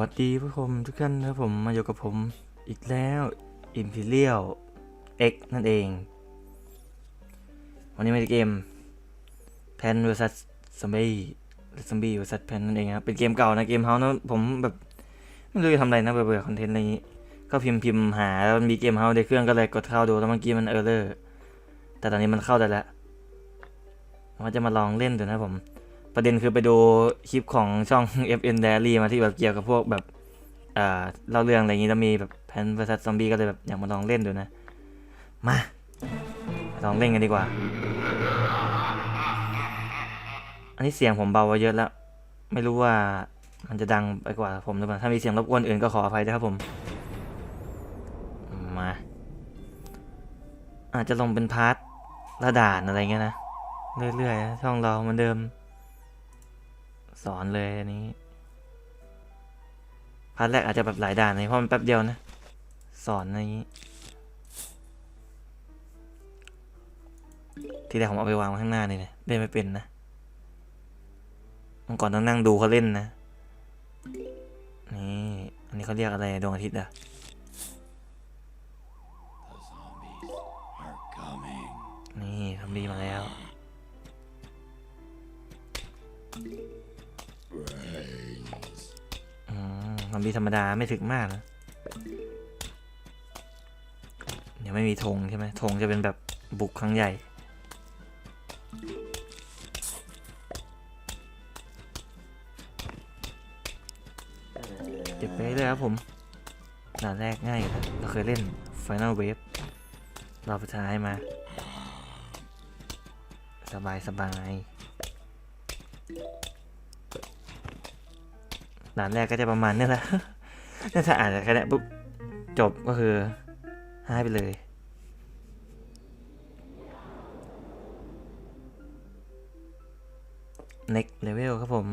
วัสดีผู้ชมทุกท่านนะครับผมมาอยู่กับผมอีกแล้ว Imperial X นั่นเอง วันนี้มาในเกม Plan vs Zombie หรือ Zombie vs Plan นั่นเองครับเป็นเกมเก่านะเกมเฮานะผมแบบไม่รู้จะทำอะไรนะเบื่อๆคอนเทนต์อะไรอย่างนี้ก็พิมพ์พิมพ์หาแล้วมันมีเกมเฮาในเครื่องก็เลยกดเข้าดูแล้วเมื่อกี้มันเออร์เลอร์แต่ตอนนี้มันเข้าได้แล้วว่าจะมาลองเล่นดูนะผม ประเด็นคือไปดูคลิปของช่อง FN Diary มาที่แบบเกี่ยวกับพวกแบบอ่าเล่าเรื่องอะไรอย่างนี้แล้วมีแบบแพน vs ซอมบี้ก็เลยแบบอยากมาลองเล่นดูนะ มาลองเล่นกันดีกว่า อันนี้เสียงผมเบาไว้เยอะแล้ว ไม่รู้ว่ามันจะดังไปกว่าผมหรือเปล่าถ้ามีเสียงรบกวนอื่นก็ขออภัยด้วยครับผม มา อาจจะลงเป็นพาร์ทละด่านอะไรเงี้ยนะ เรื่อยๆช่องเราเหมือนเดิม สอนเลยอันนี้พาร์ทแรกอาจจะแบบหลายด่านเลยเพราะมันแป๊บเดียวนะ สอนอะไรนี้ ที่แรกผมเอาไปวางไว้ข้างหน้านี่นะเล่นไม่เป็นนะมื่อก่อนต้องนั่งดูเขาเล่นนะ นี่ อันนี้เขาเรียกอะไรดวงอาทิตย์อะนี่ทำดีมาแล้ว ซอมบี้ธรรมดาไม่ถึกมากนะเดี๋ยวไม่มีธงใช่ไหมธงจะเป็นแบบบุกครั้งใหญ่ เก็บไปเลยครับผมด่านแรกง่ายอยู่แล้วเราเคยเล่น Final Wave รอบสุดท้ายมา สบายสบาย ด่านแรกก็จะประมาณนี้แหละถ้าอ่านแค่นี้ปุ๊บจบก็คือหายไปเลย next level ครับผม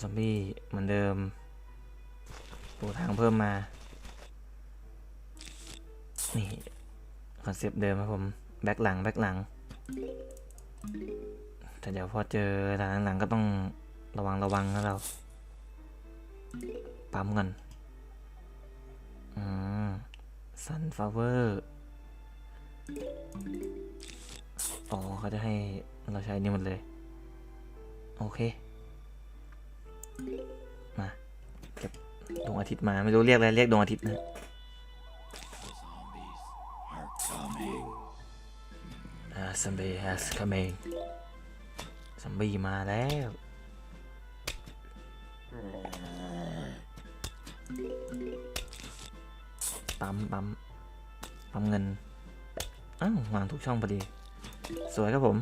ซอมบี้เหมือนเดิมปูทางเพิ่มมา นี่ คอนเซปต์เดิมครับผม แบ็คหลัง แบ็คหลัง แต่เดี๋ยวพอเจอด่านหลังก็ต้อง ระวังระวังนะเรา ปั๊มกันอืมซันฟลาเวอร์อ๋อเขาจะให้เราใช้นี่หมดเลย โอเค มาเก็บดวงอาทิตย์มาไม่รู้เรียกอะไรเรียกดวงอาทิตย์นะอ่าซัมบี้ has coming ซัมบี้มาแล้ว ปั๊มปั๊มปั๊มเงิน อ้าววางทุกช่องพอดี สวยครับผม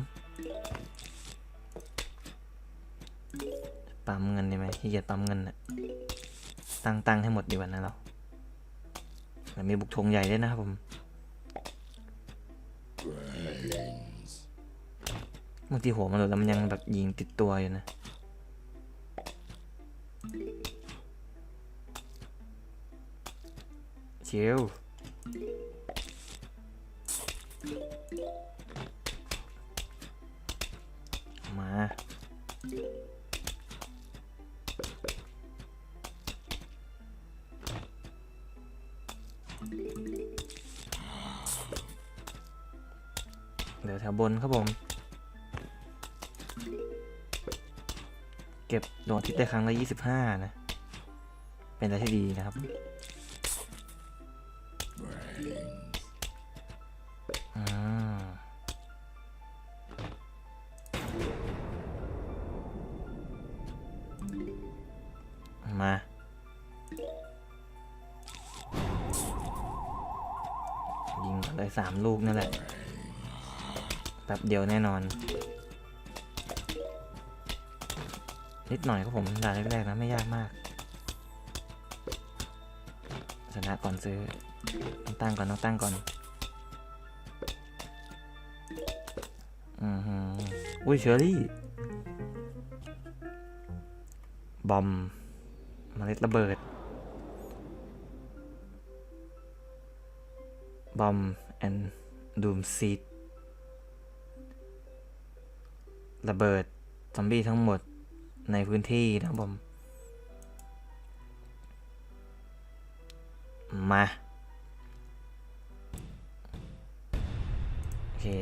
ปั๊มเงินดีไหมขี้เกียจปั๊มเงินน่ะตั้งตั้งให้หมดดีกว่านะเราแล้วมีบุกธงใหญ่ด้วยนะครับผมบางทีหัวมันหลุดแล้วมันยังแบบยิงติดตัวอยู่นะ ชียวมา เดี๋ยวแถวบนครับผม เก็บดวงอาทิตย์ได้ครั้งละยี่สิบห้านะ เป็นอะไรที่ดีนะครับ อ่ามายิงก่อนเลยสามลูกนั่นแหละแป๊บเดียวแน่นอน นิดหน่อยครับผมด่านแรกๆนะ ไม่ยากมาก ชนะก่อนซื้อ ตั้งก่อนต้องตั้งก่อน อือฮึอุ้ยเชอรี่ บอมมเมล็ดระเบิด บอมแอนดูมซีดระเบิด ซอมบี้ทั้งหมดในพื้นที่นะบอม มา เค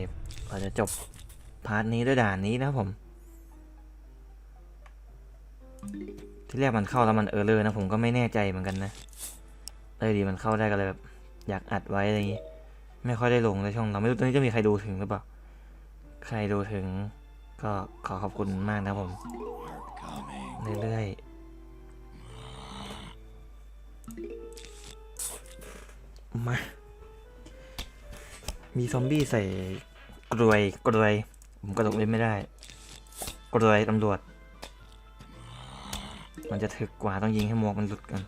เราจะจบพาร์ทนี้ด้วยด่านนี้นะผม ที่แรกมันเข้าแล้วมันเออเลอร์นะผมก็ไม่แน่ใจเหมือนกันนะเลยดีมันเข้าได้ก็เลยแบบอยากอัดไว้อะไรอย่างงี้ ไม่ค่อยได้ลงในช่องเราไม่รู้ตอนนี้จะมีใครดูถึงหรือเปล่า ใครดูถึงก็ขอขอบคุณมากนะผม เรื่อยๆ มา มีซอมบี้ใส่กรวยกรวย ผมกระโดดเล่นไม่ได้ กรวยตำรวจ มันจะถึกกว่าต้องยิงให้หมวกมันหลุดกัน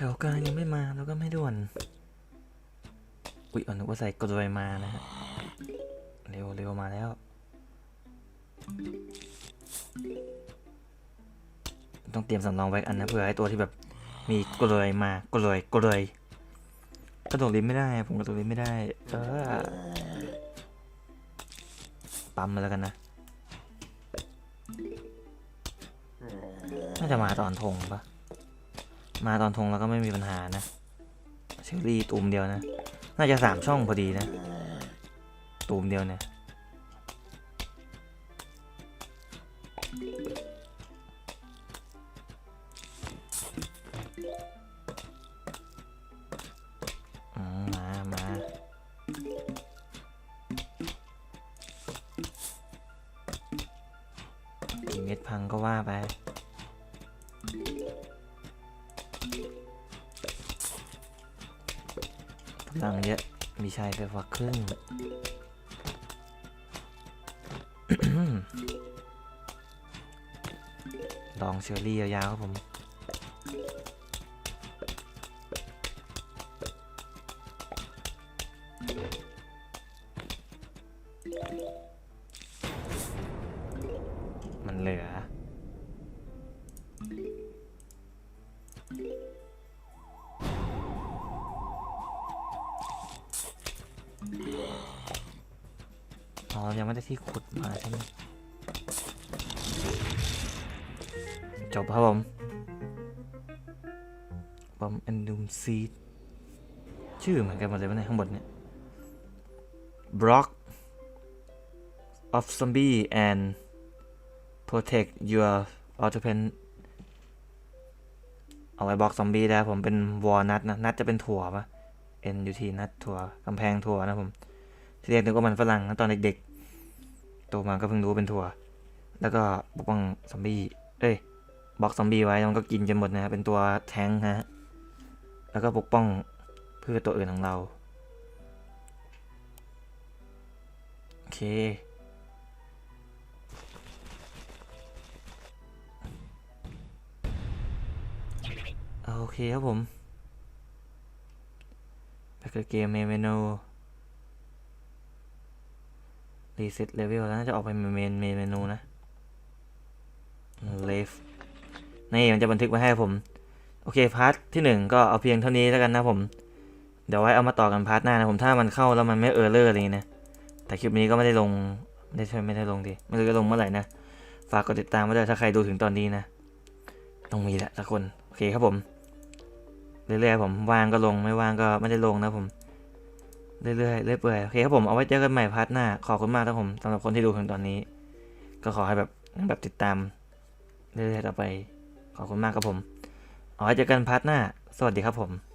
แถวกลางยังไม่มาแล้วก็ไม่ด่วน อุ๊ยเอนึกว่าใส่กรวยมานะฮะ เร็วเร็วมาแล้ว ต้องเตรียมสำรองไว้อันนะเผื่อไอ้ตัวที่แบบมีกรวยมากรวยกรวยกระโดดลิ้นไม่ได้ ผมกระโดดลิ้นไม่ได้ เออปั๊มมาแล้วกันนะน่าจะมาตอนธงปะ มาตอนธงแล้วก็ไม่มีปัญหานะเชอรี่ตูมเดียวนะ น่าจะสามช่องพอดีนะ ตูมเดียวเนี่ยอืมามาอีเม็ดพังก็ว่าไป ตังเยอะมีชายไปฝักครึ่งลองเชอรี่ยาวๆครับผม อ๋อ ยังไม่ได้ที่ขุดมาใช่ไหมจบครับผมบอมแอนดูมซีดชื่อเหมือนกันหมดเลยวะเนี่ยข้างบนเนี่ย block of zombie and protect your occupant เอาไว้บล็อกซอมบี้ได้ผมเป็นวอลนัทนะ นัทจะเป็นถั่วปะ N U T นัทถั่วกำแพงถั่วนะผมที่เรียกนึกว่ามันฝรั่งนะตอนเด็กๆ โตมาก็เพิ่งรู้เป็นถั่ว แล้วก็ปกป้องซอมบี้เอ้ยบล็อกซอมบี้ไว้แล้วมันก็กินจนหมดนะ เป็นตัวแทงค์ฮะ แล้วก็ปกป้องเพื่อตัวอื่นของเรา โอเค โอเคครับผมไปเกิดเกมเมนู รีเซ็ตเลเวลแล้วน่าจะออกไปเมนเมนเมนูนะเลฟนี่มันจะบันทึกไว้ให้ผม โอเคพาร์ทที่หนึ่งก็เอาเพียงเท่านี้แล้วกันนะผม เดี๋ยวไว้เอามาต่อกันพาร์ทหน้านะผมถ้ามันเข้าแล้วมันไม่เออร์เลอร์อะไรอย่นะ แต่คลิปนี้ก็ไม่ได้ลงไม่ได้ช่ไม่ได้ลงดิไม่รู้จะลงเมื่อไหร่นะ ฝากกดติดตามไว้ด้วยถ้าใครดูถึงตอนนี้นะ ต้องมีแหละสักคน โอเคครับผม เรื่อยๆผมว่างก็ลงไม่ว่างก็ไม่ได้ลงนะผม เรื่อยๆเรื่อยเปื่อยโอเคครับผมเอาไว้เจอกันใหม่พาร์ทหน้า ขอบคุณมากครับผมสำหรับคนที่ดูถึงตอนนี้ ก็ขอให้แบบแบบติดตามเรื่อยๆต่อไป ขอบคุณมากครับผมเอาไว้เจอกันพาร์ทหน้า สวัสดีครับผม